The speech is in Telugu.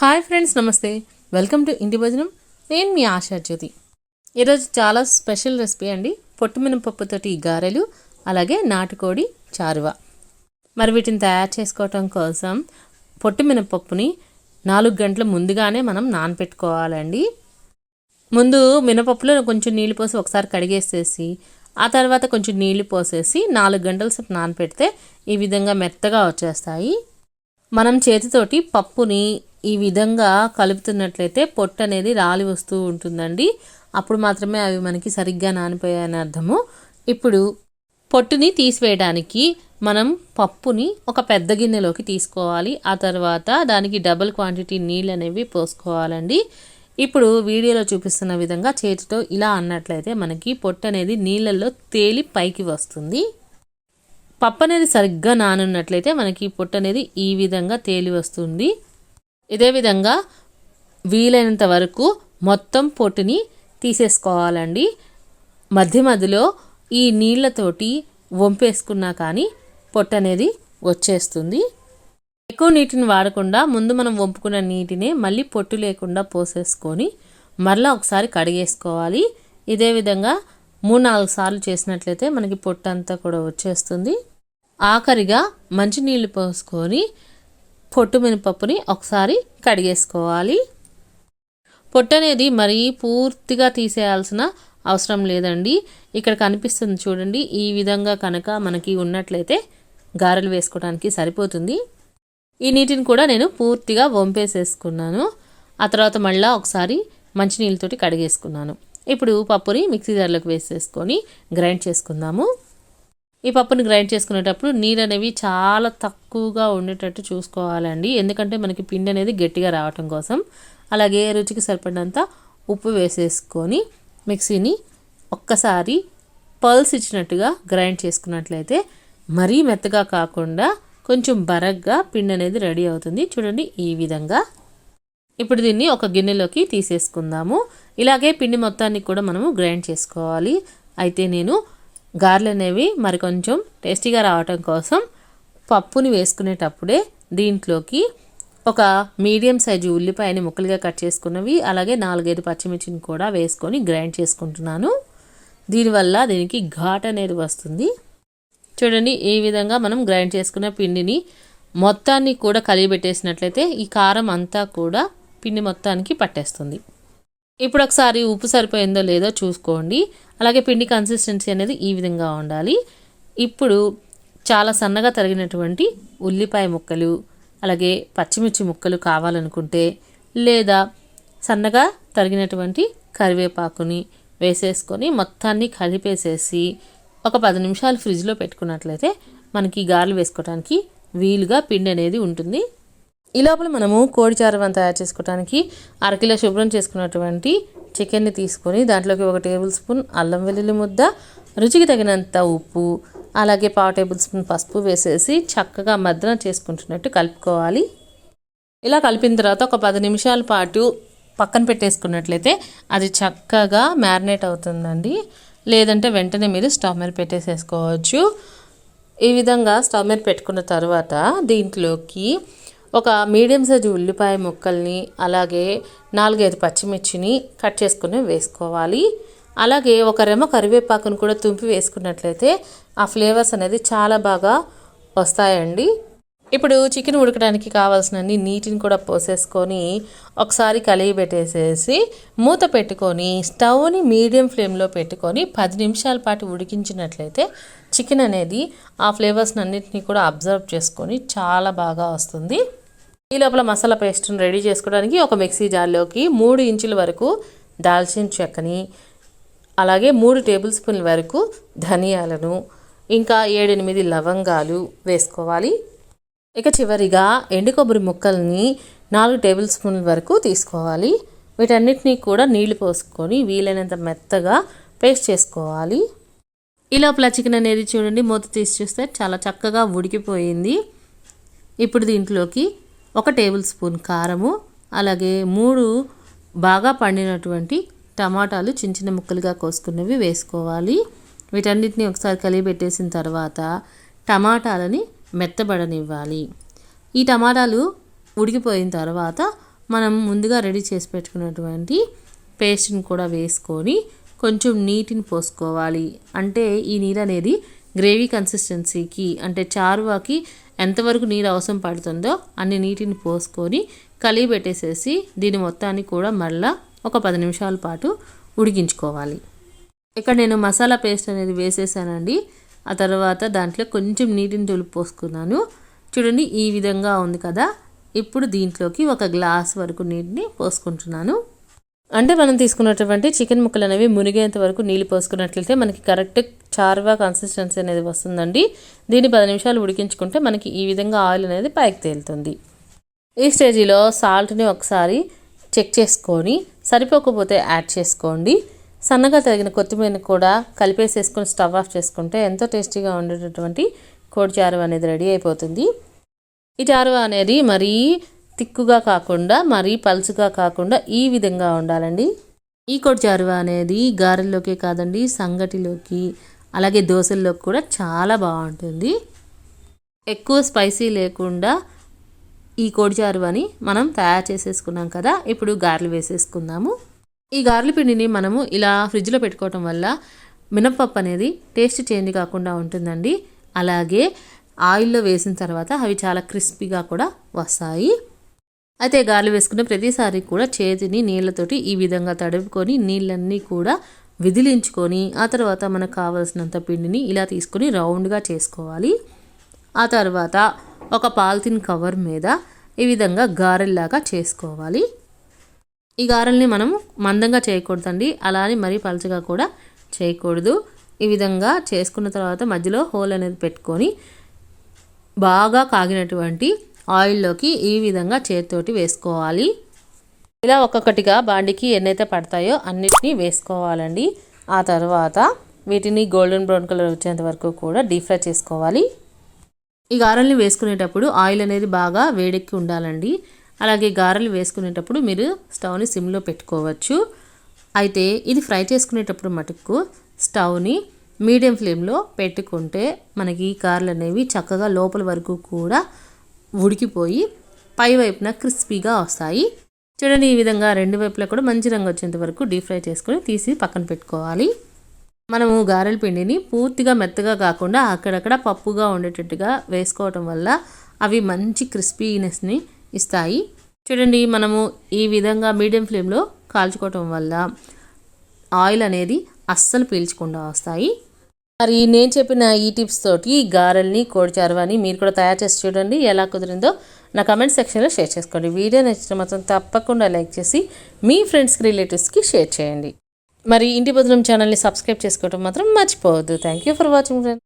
Hi friends namaste. Welcome to Inti Bhojanam. నేను మీ ఆశా జ్యోతి. ఈరోజు చాలా స్పెషల్ రెసిపీ అండి. పొట్టు మినపప్పుతోటి గారెలు అలాగే నాటుకోడి చారువ. మరి వీటిని తయారు చేసుకోవటం కోసం పొట్టు మినపప్పుని నాలుగు గంటల ముందుగానే మనం నానపెట్టుకోవాలండి. ముందు మినపప్పులో కొంచెం నీళ్ళు పోసి ఒకసారి కడిగేసేసి ఆ తర్వాత కొంచెం నీళ్ళు పోసేసి నాలుగు గంటల సేపు నానపెడితే ఈ విధంగా మెత్తగా వచ్చేస్తాయి. మనం చేతితోటి పప్పుని ఈ విధంగా కలుపుతున్నట్లయితే పొట్టు అనేది రాలి వస్తూ ఉంటుందండి. అప్పుడు మాత్రమే అవి మనకి సరిగ్గా నానిపోయాయని అర్థము. ఇప్పుడు పొట్టుని తీసివేయడానికి మనం పప్పుని ఒక పెద్ద గిన్నెలోకి తీసుకోవాలి. ఆ తర్వాత దానికి డబుల్ క్వాంటిటీ నీళ్ళు అనేవి పోసుకోవాలండి. ఇప్పుడు వీడియోలో చూపిస్తున్న విధంగా చేతితో ఇలా అన్నట్లయితే మనకి పొట్టు అనేది నీళ్ళల్లో తేలి పైకి వస్తుంది. పప్పు అనేది సరిగ్గా నానున్నట్లయితే మనకి పొట్టు అనేది ఈ విధంగా తేలి వస్తుంది. ఇదే విధంగా వీలైనంత వరకు మొత్తం పొట్టుని తీసేసుకోవాలండి. మధ్య మధ్యలో ఈ నీళ్ళతోటి వంపేసుకున్నా కానీ పొట్టు అనేది వచ్చేస్తుంది. ఎక్కువ నీటిని వాడకుండా ముందు మనం వంపుకున్న నీటిని మళ్ళీ పొట్టు లేకుండా పోసేసుకొని మరలా ఒకసారి కడిగేసుకోవాలి. ఇదే విధంగా మూడు నాలుగు సార్లు చేసినట్లయితే మనకి పొట్టు అంతా కూడా వచ్చేస్తుంది. ఆఖరిగా మంచినీళ్ళు పోసుకొని పొట్టు మినపప్పుని ఒకసారి కడిగేసుకోవాలి. పొట్టు అనేది మరీ పూర్తిగా తీసేయాల్సిన అవసరం లేదండి. ఇక్కడ కనిపిస్తుంది చూడండి ఈ విధంగా కనుక మనకి ఉన్నట్లయితే గారెలు వేసుకోవడానికి సరిపోతుంది. ఈ నీటిని కూడా నేను పూర్తిగా వంపేసేసుకున్నాను. ఆ తర్వాత మళ్ళీ ఒకసారి మంచినీళ్ళతోటి కడిగేసుకున్నాను. ఇప్పుడు పప్పుని మిక్సీ జార్లోకి వేసేసుకొని గ్రైండ్ చేసుకుందాము. ఈ పప్పుని గ్రైండ్ చేసుకునేటప్పుడు నీరు అనేవి చాలా తక్కువగా ఉండేటట్టు చూసుకోవాలండి. ఎందుకంటే మనకి పిండి అనేది గట్టిగా రావటం కోసం. అలాగే రుచికి సరిపడినంత ఉప్పు వేసేసుకొని మిక్సీని ఒక్కసారి పల్స్ ఇచ్చినట్టుగా గ్రైండ్ చేసుకున్నట్లయితే మరీ మెత్తగా కాకుండా కొంచెం బరగ్గా పిండి అనేది రెడీ అవుతుంది. చూడండి ఈ విధంగా. ఇప్పుడు దీన్ని ఒక గిన్నెలోకి తీసేసుకుందాము. ఇలాగే పిండి మొత్తాన్ని కూడా మనము గ్రైండ్ చేసుకోవాలి. అయితే నేను గారెలు అనేవి మరి కొంచెం టేస్టీగా రావటం కోసం పప్పుని వేసుకునేటప్పుడే దీంట్లోకి ఒక మీడియం సైజు ఉల్లిపాయని ముక్కలుగా కట్ చేసుకున్నవి అలాగే నాలుగైదు పచ్చిమిర్చిని కూడా వేసుకొని గ్రైండ్ చేసుకుంటున్నాను. దీనివల్ల దీనికి ఘాట్ అనేది వస్తుంది. చూడండి ఈ విధంగా మనం గ్రైండ్ చేసుకున్న పిండిని మొత్తాన్ని కూడా కలిగిపెట్టేసినట్లయితే ఈ కారం అంతా కూడా పిండి మొత్తానికి పట్టేస్తుంది. ఇప్పుడు ఒకసారి ఉప్పు సరిపోయిందో లేదో చూసుకోండి. అలాగే పిండి కన్సిస్టెన్సీ అనేది ఈ విధంగా ఉండాలి. ఇప్పుడు చాలా సన్నగా తరిగినటువంటి ఉల్లిపాయ ముక్కలు అలాగే పచ్చిమిర్చి ముక్కలు కావాలనుకుంటే లేదా సన్నగా తరిగినటువంటి కరివేపాకుని వేసేసుకొని మొత్తాన్ని కలిపేసేసి ఒక పది నిమిషాలు ఫ్రిడ్జ్లో పెట్టుకున్నట్లయితే మనకి గారెలు వేసుకోవడానికి వీలుగా పిండి అనేది ఉంటుంది. ఈ లోపల మనము కోడి చారవం తయారు చేసుకోవడానికి అరకిలో శుభ్రం చేసుకున్నటువంటి చికెన్ని తీసుకొని దాంట్లోకి ఒక టేబుల్ స్పూన్ అల్లం వెల్లుల్లి ముద్ద రుచికి తగినంత ఉప్పు అలాగే పావు టేబుల్ స్పూన్ పసుపు వేసేసి చక్కగా మద్దన చేసుకుంటున్నట్టు కలుపుకోవాలి. ఇలా కలిపిన తర్వాత ఒక పది నిమిషాల పాటు పక్కన పెట్టేసుకున్నట్లయితే అది చక్కగా మ్యారినేట్ అవుతుందండి. లేదంటే వెంటనే మీరు స్టవ్ మీద పెట్టేసేసుకోవచ్చు. ఈ విధంగా స్టవ్ మీద పెట్టుకున్న తర్వాత దీంట్లోకి ఒక మీడియం సైజు ఉల్లిపాయ ముక్కల్ని అలాగే నాలుగైదు పచ్చిమిర్చిని కట్ చేసుకుని వేసుకోవాలి. అలాగే ఒక రెమ్మ కరివేపాకును కూడా తుంపి వేసుకున్నట్లయితే ఆ ఫ్లేవర్స్ అనేది చాలా బాగా వస్తాయండి. ఇప్పుడు చికెన్ ఉడకడానికి కావాల్సినన్ని నీటిని కూడా పోసేసుకొని ఒకసారి కలిగి పెట్టేసేసి మూత పెట్టుకొని స్టవ్ని మీడియం ఫ్లేమ్లో పెట్టుకొని పది నిమిషాల పాటు ఉడికించినట్లయితే చికెన్ అనేది ఆ ఫ్లేవర్స్ అన్నింటినీ కూడా అబ్జర్వ్ చేసుకొని చాలా బాగా వస్తుంది. ఈ లోపల మసాలా పేస్ట్ని రెడీ చేసుకోవడానికి ఒక మిక్సీ జార్లోకి మూడు ఇంచుల వరకు దాల్చిన చెక్కని అలాగే మూడు టేబుల్ స్పూన్ల వరకు ధనియాలను ఇంకా ఏడెనిమిది లవంగాలు వేసుకోవాలి. ఇక చివరిగా ఎండు కొబ్బరి ముక్కల్ని నాలుగు టేబుల్ స్పూన్ల వరకు తీసుకోవాలి. వీటన్నిటినీ కూడా నీళ్ళు పోసుకొని వీలైనంత మెత్తగా పేస్ట్ చేసుకోవాలి. ఈ లోపల చికెన్ అనేది చూడండి మూత తీసి చూస్తే చాలా చక్కగా ఉడికిపోయింది. ఇప్పుడు దీంట్లోకి ఒక టేబుల్ స్పూన్ కారము అలాగే మూడు బాగా పండినటువంటి టమాటాలు చిన్న చిన్న ముక్కలుగా కోసుకున్నవి వేసుకోవాలి. వీటన్నిటిని ఒకసారి కలిగి పెట్టేసిన తర్వాత టమాటాలని మెత్తబడనివ్వాలి. ఈ టమాటాలు ఉడికిపోయిన తర్వాత మనం ముందుగా రెడీ చేసి పెట్టుకున్నటువంటి పేస్ట్ని కూడా వేసుకొని కొంచెం నీటిని పోసుకోవాలి. అంటే ఈ నీరు అనేది గ్రేవీ కన్సిస్టెన్సీకి అంటే చారువాకి ఎంతవరకు నీరు అవసరం పడుతుందో అన్ని నీటిని పోసుకొని కలిగి పెట్టేసేసి దీని మొత్తాన్ని కూడా మళ్ళా ఒక పది నిమిషాల పాటు ఉడికించుకోవాలి. ఇక్కడ నేను మసాలా పేస్ట్ అనేది వేసేసానండి. ఆ తర్వాత దాంట్లో కొంచెం నీటిని తొలిపి పోసుకున్నాను. చూడండి ఈ విధంగా ఉంది కదా. ఇప్పుడు దీంట్లోకి ఒక గ్లాస్ వరకు నీటిని పోసుకుంటున్నాను. అంటే మనం తీసుకున్నటువంటి చికెన్ ముక్కలు అనేవి మునిగేంత వరకు నీళ్ళు పోసుకున్నట్లయితే మనకి కరెక్ట్ చార్వా కన్సిస్టెన్సీ అనేది వస్తుందండి. దీన్ని పది నిమిషాలు ఉడికించుకుంటే మనకి ఈ విధంగా ఆయిల్ అనేది పైకి తేలుతుంది. ఈ స్టేజీలో సాల్ట్ని ఒకసారి చెక్ చేసుకొని సరిపోకపోతే యాడ్ చేసుకోండి. సన్నగా తగిన కొత్తిమీరని కూడా కలిపేసేసుకొని స్టవ్ ఆఫ్ చేసుకుంటే ఎంతో టేస్టీగా ఉండేటటువంటి కోడి చారువ అనేది రెడీ అయిపోతుంది. ఈ చారువ అనేది మరీ తిక్కుగా కాకుండా మరీ పలుచుగా కాకుండా ఈ విధంగా ఉండాలండి. ఈ కోడి చారువ అనేది గారెల్లోకే కాదండి సంగటిలోకి అలాగే దోశల్లోకి కూడా చాలా బాగుంటుంది. ఎక్కువ స్పైసీ లేకుండా ఈ కోడి చారువని మనం తయారు చేసేసుకున్నాం కదా ఇప్పుడు గారెలు వేసేసుకుందాము. ఈ గారెల పిండిని మనము ఇలా ఫ్రిడ్జ్లో పెట్టుకోవటం వల్ల మినప్పప్పు అనేది టేస్ట్ చేంజ్ కాకుండా ఉంటుందండి. అలాగే ఆయిల్లో వేసిన తర్వాత అవి చాలా క్రిస్పీగా కూడా వస్తాయి. అయితే గారెలు వేసుకున్న ప్రతిసారి కూడా చేతిని నీళ్ళతోటి ఈ విధంగా తడుపుకొని నీళ్ళన్నీ కూడా విదిలించుకొని ఆ తర్వాత మనకు కావలసినంత పిండిని ఇలా తీసుకొని రౌండ్గా చేసుకోవాలి. ఆ తర్వాత ఒక పాలిథిన్ కవర్ మీద ఈ విధంగా గారెల్లాగా చేసుకోవాలి. ఈ గారెల్ని మనం మందంగా చేయకూడదండి. అలానే మరీ పలచగా కూడా చేయకూడదు. ఈ విధంగా చేసుకున్న తర్వాత మధ్యలో హోల్ అనేది పెట్టుకొని బాగా కాగినటువంటి ఆయిల్లోకి ఈ విధంగా చేతితోటి వేసుకోవాలి. ఇలా ఒక్కొక్కటిగా బాండికి ఎన్నైతే పడతాయో అన్నిటినీ వేసుకోవాలండి. ఆ తర్వాత వీటిని గోల్డెన్ బ్రౌన్ కలర్ వచ్చేంత వరకు కూడా డీప్ ఫ్రై చేసుకోవాలి. ఈ గారెల్ని వేసుకునేటప్పుడు ఆయిల్ అనేది బాగా వేడెక్కి ఉండాలండి. అలాగే గారెలు వేసుకునేటప్పుడు మీరు స్టవ్ని సిమ్లో పెట్టుకోవచ్చు. అయితే ఇది ఫ్రై చేసుకునేటప్పుడు మటుకు స్టవ్ని మీడియం ఫ్లేమ్లో పెట్టుకుంటే మనకి ఈ గారెలు అనేవి చక్కగా లోపల వరకు కూడా ఉడికిపోయి పై వైపున క్రిస్పీగా వస్తాయి. చూడండి ఈ విధంగా రెండు వైపులా కూడా మంచి రంగు వచ్చేంత వరకు డీప్ ఫ్రై చేసుకొని తీసి పక్కన పెట్టుకోవాలి. మనము గారెల పిండిని పూర్తిగా మెత్తగా కాకుండా అక్కడక్కడ పప్పుగా ఉండేటట్టుగా వేసుకోవటం వల్ల అవి మంచి క్రిస్పీనెస్ని ఇస్తాయి. చూడండి మనము ఈ విధంగా మీడియం ఫ్లేమ్లో కాల్చుకోవటం వల్ల ఆయిల్ అనేది అస్సలు పీల్చకుండా వస్తాయి. మరి నేను చెప్పిన ఈ టిప్స్ తోటి గారెల్ని కోడిచారువని మీరు కూడా తయారు చేసి చూడండి. ఎలా కుదిరిందో నా కమెంట్ సెక్షన్లో షేర్ చేసుకోండి. వీడియో నచ్చిన మాత్రం తప్పకుండా లైక్ చేసి మీ ఫ్రెండ్స్కి రిలేటివ్స్కి షేర్ చేయండి. మరి ఇంటి బదులం ఛానల్ని సబ్స్క్రైబ్ చేసుకోవడం మాత్రం మర్చిపోవద్దు. Thank you for watching friend